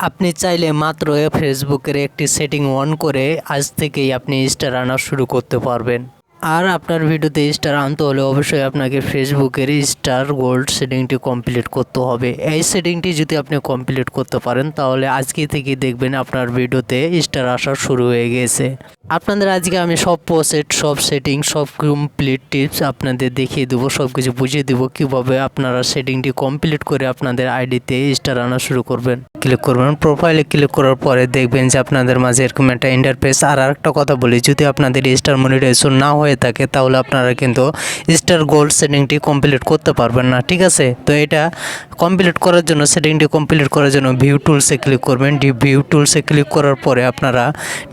আপনি চাইলে মাত্র ফেসবুকের একটি সেটিং অন করে আজ থেকেই আপনি স্টার আনা শুরু করতে পারবেন। আর আপনার ভিডিওতে স্টার আনতে হলে অবশ্যই আপনাকে ফেসবুকের স্টার গোল্ড সেটিংটি কমপ্লিট করতে হবে। এই সেটিংটি যদি আপনি কমপ্লিট করতে পারেন, তাহলে আজকে থেকে দেখবেন আপনার ভিডিওতে স্টার আসা শুরু হয়ে গেছে। আপনাদের আজকে আমি সব প্রসেট সব সেটিং সব কমপ্লিট টিপস আপনাদের দেখিয়ে দেবো সব কিছু বুঝিয়ে দেবো কীভাবে আপনারা সেটিংটি কমপ্লিট করে আপনাদের আইডিতে স্টার আনা শুরু করবেন। ক্লিক করবেন প্রোফাইলে ক্লিক করার পরে দেখবেন যে আপনাদের মাঝে এরকম একটা ইন্টারফেস আর আরেকটা কথা বলি, যদি আপনাদের স্টার মনিটাইজেশন না হয়ে থাকে, তাহলে আপনারা কিন্তু স্টার গোল্ড সেটিংটি কমপ্লিট করতে পারবেন না, ঠিক আছে? তো এটা কমপ্লিট করার জন্য সেটিংটি কমপ্লিট করার জন্য ভিউ টুলসে ক্লিক করবেন। ডি ভিউ টুলসে ক্লিক করার পরে আপনারা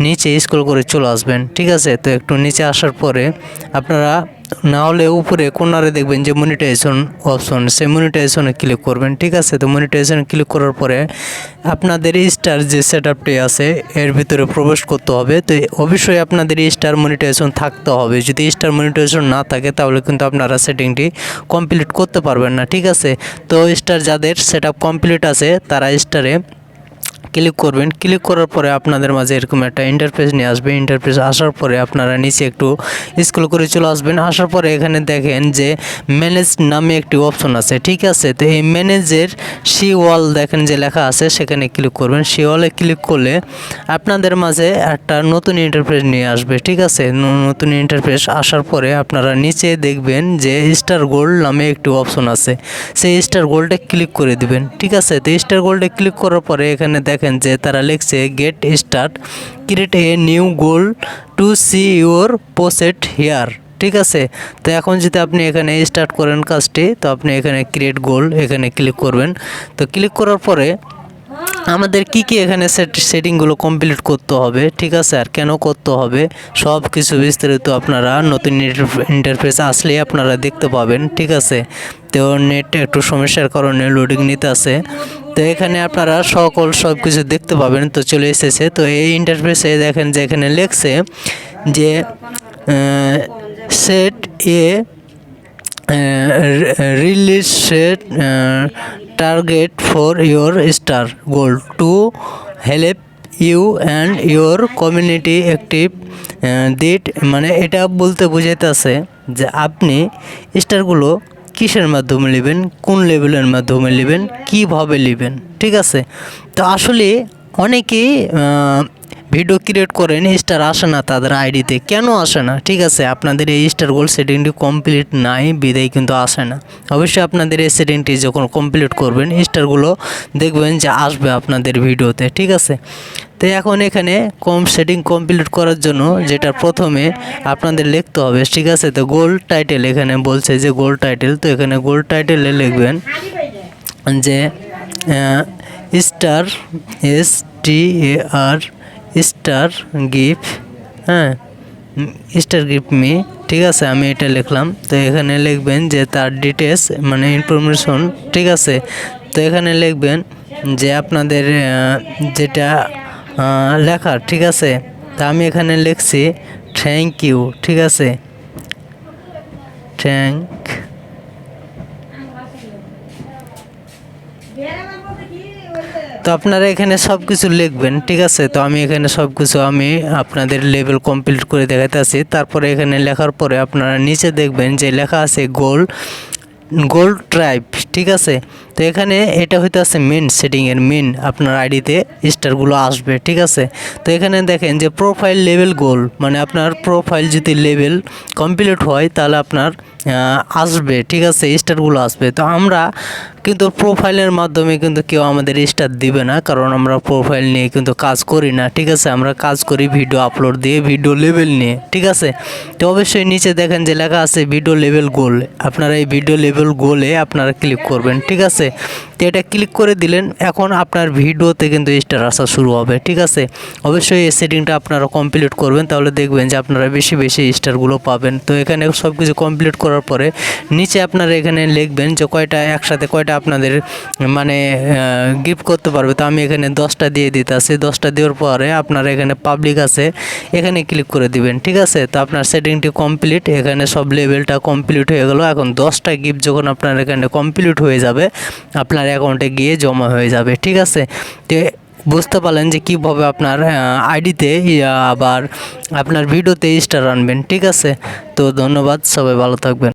নিচে স্ক্রল করে চলে আসবেন, ঠিক আছে? তো একটু নিচে আসার পরে আপনারা না হলে উপরে কোনারে দেখবেন যে মনিটাইজেশন অপশন সেই মনিটাইজেশনে ক্লিক করবেন, ঠিক আছে? তো মনিটাইজেশনে ক্লিক করার পরে আপনাদের স্টার যে সেট আপটি আছে, এর ভিতরে প্রবেশ করতে হবে। তো অবশ্যই আপনাদের স্টার মনিটাইজেশন থাকতে হবে। যদি স্টার মনিটাইজেশন না থাকে, তাহলে কিন্তু আপনারা সেটিংটি কমপ্লিট করতে পারবেন না, ঠিক আছে? তো স্টার যাদের সেট কমপ্লিট আছে, তারা স্টারে ক্লিক করবেন। ক্লিক করার পরে আপনাদের মাঝে এরকম একটা ইন্টারফেস নিয়ে আসবে। ইন্টারফেস আসার পরে আপনারা নিচে একটু স্ক্রল করে চলে আসবেন। আসার পরে এখানে দেখেন যে ম্যানেজ নামে একটি অপশন আছে। ঠিক আছে? তো এই ম্যানেজের সি ওয়াল দেখেন যে লেখা আছে, সেখানে ক্লিক করবেন। সি ওয়ালে ক্লিক করলে আপনাদের মাঝে একটা নতুন ইন্টারফেস নিয়ে আসবে। ঠিক আছে? নতুন ইন্টারফেস আসার পরে আপনারা নিচে দেখবেন যে স্টার গোল্ড নামে একটি অপশন আছে। সেই স্টার গোল্ডে ক্লিক করে দিবেন। ঠিক আছে? তো স্টার গোল্ডে ক্লিক করার পরে এখানে দেখেন যে তারা লিখছে get start create a new goal to see your পোসেট here ঠিক আছে? তো এখন যদি আপনি এখানে স্টার্ট করেন কাজটি, তো আপনি এখানে ক্রিয়েট গোল এখানে ক্লিক করবেন। তো ক্লিক করার পরে আমাদের কি কি এখানে সেট সেটিংগুলো কমপ্লিট করতে হবে, ঠিক আছে? আর কেন করতে হবে সব কিছু বিস্তারিত আপনারা নতুন ইন্টারফেস আসলেই আপনারা দেখতে পাবেন, ঠিক আছে? তো নেট একটু সমস্যার কারণে লোডিং নিতে আছে। তো এখানে আপনারা সকল সব কিছু দেখতে পাবেন, তো চলে এসেছে। তো এই ইন্টারফেসে দেখেন যে এখানে লেখছে যে set a release set target for your star goal to help you and your community active it মানে এটা বলতে বোঝাইতেছে যে আপনি স্টারগুলো কিসের মাধ্যমে নেবেন? কোন লেভেলের মাধ্যমে নেবেন? কীভাবে নেবেন? ঠিক আছে? তো আসলে অনেকেই ভিডিও ক্রিয়েট করেন স্টার আসে না তাদের আইডিতে কেন আসে না? ঠিক আছে? আপনাদের এই স্টার গোল সেটিংটি কমপ্লিট নাই, বিদায় কিন্তু আসে না। অবশ্যই আপনাদের এই সেটিংটি যখন কমপ্লিট করবেন স্টারগুলো দেখবেন যে আসবে আপনাদের ভিডিওতে ঠিক আছে? তো এখন এখানে কম সেটিং কমপ্লিট করার জন্য যেটা প্রথমে আপনাদের লিখতে হবে, ঠিক আছে? তো গোল্ড টাইটেল এখানে বলছে যে গোল্ড টাইটেল তো এখানে গোল্ড টাইটেলে লিখবেন যে star S T A R star gift হ্যাঁ? স্টার গিফট মি ঠিক আছে? আমি এটা লিখলাম। তো এখানে লিখবেন যে তার ডিটেলস মানে ইনফরমেশন ঠিক আছে? তো এখানে লিখবেন যে আপনাদের যেটা লেখার ঠিক আছে? তা আমি এখানে লিখছি থ্যাংক ইউ ঠিক আছে? থ্যাংক তো আপনারা এখানে সব কিছু লিখবেন, ঠিক আছে? তো আমি এখানে সব কিছু আমি আপনাদের লেভেল কমপ্লিট করে দেখাতে আছি। তারপরে এখানে লেখার পরে আপনারা নিচে দেখবেন যে লেখা আছে গোল গোল্ড ট্রাইব ঠিক আছে? তো এখানে এটা হইতে আছে মেন সেটিংয়ের মেন আপনার আইডিতে স্টারগুলো আসবে, ঠিক আছে? তো এখানে দেখেন যে প্রোফাইল লেভেল গোল মানে আপনার প্রোফাইল যদি লেভেল কমপ্লিট হয়, তাহলে আপনার আসবে, ঠিক আছে? স্টারগুলো আসবে। তো আমরা কিন্তু প্রোফাইলের মাধ্যমে কিন্তু কেউ আমাদের স্টার দিবে না, কারণ আমরা প্রোফাইল নিয়ে কিন্তু কাজ করি না, ঠিক আছে? আমরা কাজ করি ভিডিও আপলোড দিয়ে ভিডিও লেভেল নিয়ে, ঠিক আছে? তো অবশ্যই নিচে দেখেন যে লেখা আছে ভিডিও লেভেল গোল আপনারা এই ভিডিও লেভেল গোলে আপনারা ক্লিক করবেন, ঠিক আছে? তো এটা ক্লিক করে দিলেন, এখন আপনার ভিডিওতে কিন্তু স্টার আসা শুরু হবে, ঠিক আছে? অবশ্যই এই সেটিংটা আপনারা কমপ্লিট করবেন, তাহলে দেখবেন যে আপনারা বেশি বেশি স্টারগুলো পাবেন। তো এখানে সব কিছু কমপ্লিট করার পরে নিচে আপনারা এখানে লিখবেন যে কয়টা একসাথে কয়টা আপনাদের মানে গিফট করতে পারবে। তো আমি এখানে দশটা দিয়ে দিতে আসি দশটা দেওয়ার পরে আপনারা এখানে পাবলিক আছে, এখানে ক্লিক করে দিবেন, ঠিক আছে? তো আপনার সেটিংটি কমপ্লিট এখানে সব লেভেলটা কমপ্লিট হয়ে গেল। এখন দশটা গিফট যখন আপনার এখানে কমপ্লিট হয়ে যাবে আপনার অ্যাকাউন্টে গিয়ে জমা হয়ে যাবে, ঠিক আছে? তো বুঝতে পারলেন যে কীভাবে আপনার আইডিতে আবার আপনার ভিডিওতে স্টার আনবেন, ঠিক আছে? তো ধন্যবাদ, সবাই ভালো থাকবেন।